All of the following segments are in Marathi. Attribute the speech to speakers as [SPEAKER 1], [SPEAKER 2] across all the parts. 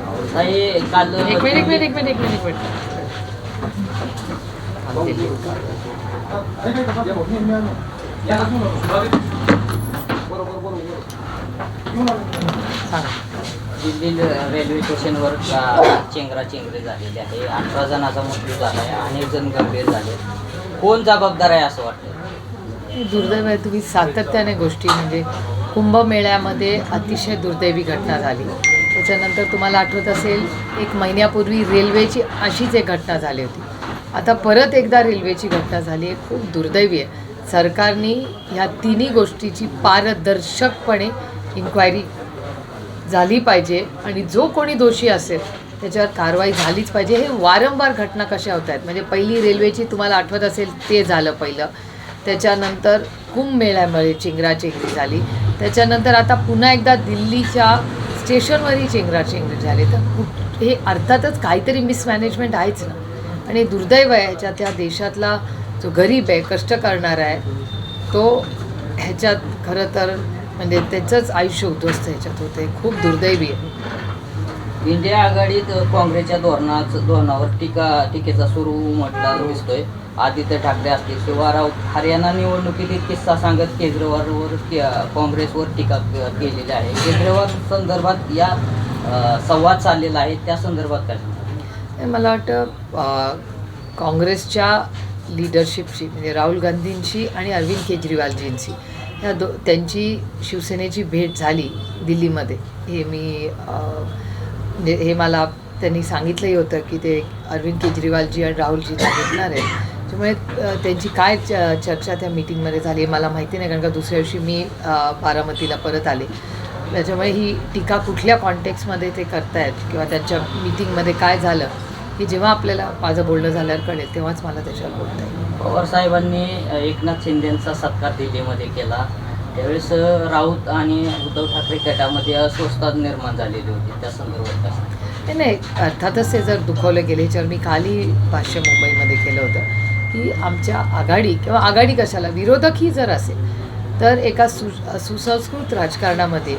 [SPEAKER 1] एक मिनिट एक मिनिट एक मिनिट एक मिनिट एक मिनिट. सांगा
[SPEAKER 2] दिल्ली रेल्वे स्टेशनवर चेंगरा चेंगरी झालेली आहे अठरा जणांचा मृत्यू झाला आहे अनेक जण गंभीर झाले. कोण जबाबदार आहे असं वाटतं
[SPEAKER 1] दुर्दैव आहे तुम्ही सातत्याने गोष्टी म्हणजे कुंभमेळ्यामध्ये अतिशय दुर्दैवी घटना झाली. त्याच्यानंतर तुम्हाला आठवत असेल एक महिन्यापूर्वी रेल्वेची अशीच एक घटना झाली होती. आता परत एकदा रेल्वेची घटना झाली आहे खूप दुर्दैवी आहे. सरकारने ह्या तिन्ही गोष्टीची पारदर्शकपणे इन्क्वायरी झाली पाहिजे आणि जो कोणी दोषी असेल त्याच्यावर कारवाई झालीच पाहिजे. हे वारंवार घटना कशा होत आहेत? म्हणजे पहिली रेल्वेची तुम्हाला आठवत असेल ते झालं पहिलं. त्याच्यानंतर कुंभमेळ्यामध्ये चिंगराचिंगरी झाली. त्याच्यानंतर आता पुन्हा एकदा दिल्लीच्या स्टेशनवरही चेंगराचेंगरी झाले तर कुठ हे अर्थातच काहीतरी मिसमॅनेजमेंट आहेच ना. आणि दुर्दैव आहे ह्याच्यात त्या देशातला जो गरीब आहे कष्ट करणारा आहे तो ह्याच्यात खरं तर म्हणजे त्याचंच आयुष्य उद्ध्वस्त ह्याच्यात होते खूप दुर्दैवी आहे.
[SPEAKER 2] इंडिया आघाडीत काँग्रेसच्या धोरणाच धोरणावर टीका टीकेचा सुरू म्हटला दिसतोय. आदित्य ठाकरे असतील किंवा राऊत हरियाणा निवडणुकीतील किस्सा सांगत केजरीवालवर काँग्रेसवर टीका केलेली आहे. केजरीवाल संदर्भात या संवाद चाललेला आहे. त्या संदर्भात काय
[SPEAKER 1] मला वाटतं काँग्रेसच्या लिडरशिपशी म्हणजे राहुल गांधींची आणि अरविंद केजरीवालजींची ह्या दो त्यांची शिवसेनेची भेट झाली दिल्लीमध्ये. हे मी म्हणजे हे मला त्यांनी सांगितलंही होतं की ते अरविंद केजरीवालजी आणि राहुलजी भेटणार आहेत. त्यामुळे त्यांची काय च चर्चा त्या मीटिंगमध्ये झाली मला माहिती नाही कारण का दुसऱ्या दिवशी मी बारामतीला परत आले. त्याच्यामुळे ही टीका कुठल्या कॉन्टेक्समध्ये ते करतायत किंवा त्यांच्या मीटिंगमध्ये काय झालं की जेव्हा आपल्याला माझं बोलणं झाल्यावर कळेल तेव्हाच मला त्याच्यावर बोलता येईल.
[SPEAKER 2] पवार साहेबांनी एकनाथ शिंदेचा सत्कार दिल्लीमध्ये केला. त्यावेळेस राऊत आणि उद्धव ठाकरे गटामध्ये अस्वस्थता निर्माण झालेली होती. त्या संदर्भात
[SPEAKER 1] नाही अर्थातच ते जर दुखवलं गेले ह्याच्यावर मी कालही भाष्य मुंबईमध्ये केलं होतं. की आमच्या आघाडी किंवा आघाडी कशाला? विरोधकही जर असेल तर एका सु सुसंस्कृत राजकारणामध्ये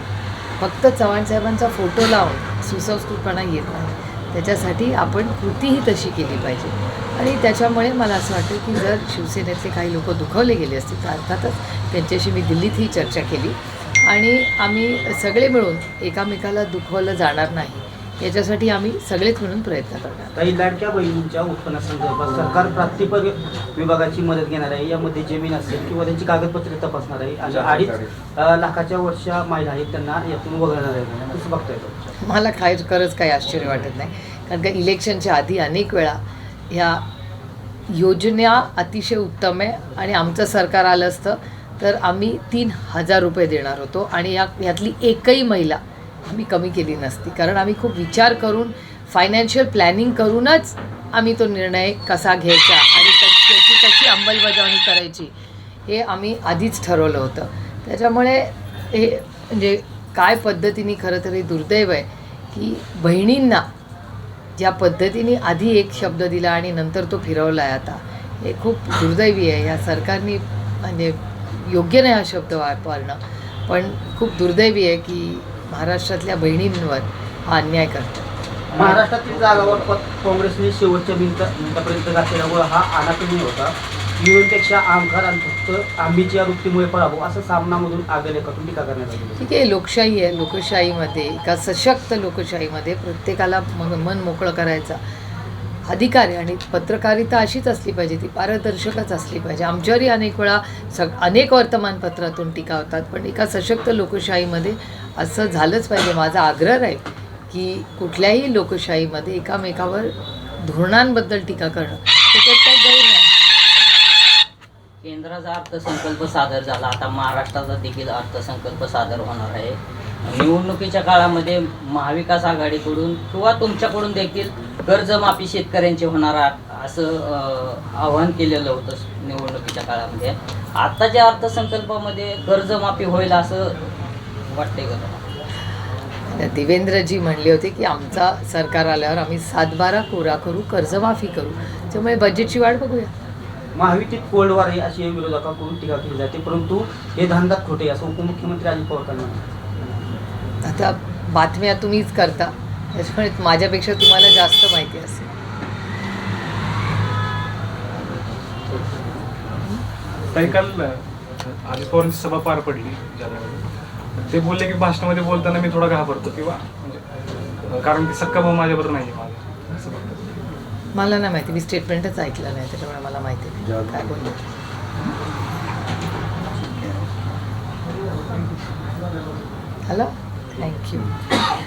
[SPEAKER 1] फक्त चव्हाण साहेबांचा फोटो लावून सुसंस्कृतपणा येत नाही. त्याच्यासाठी आपण कृतीही तशी केली पाहिजे. आणि त्याच्यामुळे मला असं वाटतं की जर शिवसेनेतले काही लोक दुखवले गेले असतील तर अर्थातच त्यांच्याशी मी दिल्लीतही चर्चा केली. आणि आम्ही सगळे मिळून एकामेकाला दुखवलं जाणार नाही. याच्यासाठी आम्ही सगळेच मिळून प्रयत्न करणार.
[SPEAKER 3] काही लाडक्या बहिणींच्या उत्पन्नासंदर्भात सरकार प्राप्तिपर विभागाची मदत घेणार आहे. यामध्ये जमीन असेल किंवा त्यांची कागदपत्रे तपासणार आहे. आणि अडीच लाखाच्या वरच्या महिला आहेत त्यांना यातून वगळणार आहे. कसं बघताय तो?
[SPEAKER 1] मला काय खरंच काही आश्चर्य वाटत नाही. कारण का इलेक्शनच्या आधी अनेक वेळा ह्या योजना अतिशय उत्तम आहे आणि आमचं सरकार आलं असतं तर आम्ही तीन हजार रुपये देणार होतो. आणि या ह्यातली एकही महिला आम्ही कमी केली नसती. कारण आम्ही खूप विचार करून फायनान्शियल प्लॅनिंग करूनच आम्ही तो निर्णय कसा घ्यायचा आणि कशी त्याची कशी अंमलबजावणी करायची हे आम्ही आधीच ठरवलं होतं. त्याच्यामुळे हे म्हणजे काय पद्धतीने खरं तर हे दुर्दैव आहे की बहिणींना ज्या पद्धतीने आधी एक शब्द दिला आणि नंतर तो फिरवला आहे आता हे खूप दुर्दैवी आहे. ह्या सरकारने म्हणजे योग्य नाही हा शब्द वापरणं. पण खूप दुर्दैवी आहे की महाराष्ट्रातल्या बहिणींवर हा अन्याय करतात.
[SPEAKER 3] महाराष्ट्रातील जागावर काँग्रेसने शेवटच्या मिनिटापर्यंत घातलेला व हा आडाकमी होता युएनपेक्षा आमखार आणि फक्त आंबीची या वृत्तीमुळे पराभव असं सामनामधून आगलेखातून टीका करण्यात आली
[SPEAKER 1] ठीक आहे लोकशाही आहे लोकशाहीमध्ये एका सशक्त लोकशाहीमध्ये प्रत्येकाला मन मोकळं करायचा. अधिकारी आणि पत्रकारिता अशीच असली पाहिजे ती पारदर्शकच असली पाहिजे. आमच्यावरही अनेक वेळा सग अनेक वर्तमानपत्रातून टीका होतात पण एका सशक्त लोकशाहीमध्ये असं झालंच पाहिजे. माझा आग्रह आहे की कुठल्याही लोकशाहीमध्ये एकामेकावर धोरणांबद्दल टीका करणं. त्याच्यात काही गैर नाही.
[SPEAKER 2] केंद्राचा अर्थसंकल्प सादर झाला. आता महाराष्ट्राचा देखील अर्थसंकल्प सादर होणार आहे. निवडणुकीच्या काळामध्ये महाविकास आघाडीकडून किंवा तुमच्याकडून देखील कर्जमाफी शेतकऱ्यांची होणार असं आवाहन केलेलं होतं निवडणुकीच्या काळामध्ये आत्ताच्या अर्थसंकल्पामध्ये कर्जमाफी होईल असं वाटतंय का?
[SPEAKER 1] देवेंद्रजी म्हणले होते की आमचा सरकार आल्यावर आम्ही सातबारा कोरा करू कर्जमाफी करू त्यामुळे बजेटची वाट बघूया
[SPEAKER 3] महायुतीत कोल्डवार आहे अशी विरोधकांकडून टीका केली जाते परंतु हे धांदात खोटे असं उपमुख्यमंत्री अजित पवार.
[SPEAKER 1] आता बातम्या तुम्हीच करता. त्याच्यामुळे माझ्यापेक्षा तुम्हाला जास्त माहिती असेल.
[SPEAKER 4] ताई काल अजित पवारांची सभा पार पडली ते बोलले की भाषणामध्ये बोलताना मी थोडा घाबरतो किंवा म्हणजे कारण की सक्का भाऊ माझ्याबरोबर नाही माझा. असं बोलतात.
[SPEAKER 1] मला नाही माहिती. मी स्टेटमेंटच ऐकलं नाही त्याच्यामुळे मला माहिती नाही. काय बोलले? हॅलो? Thank you. Mm.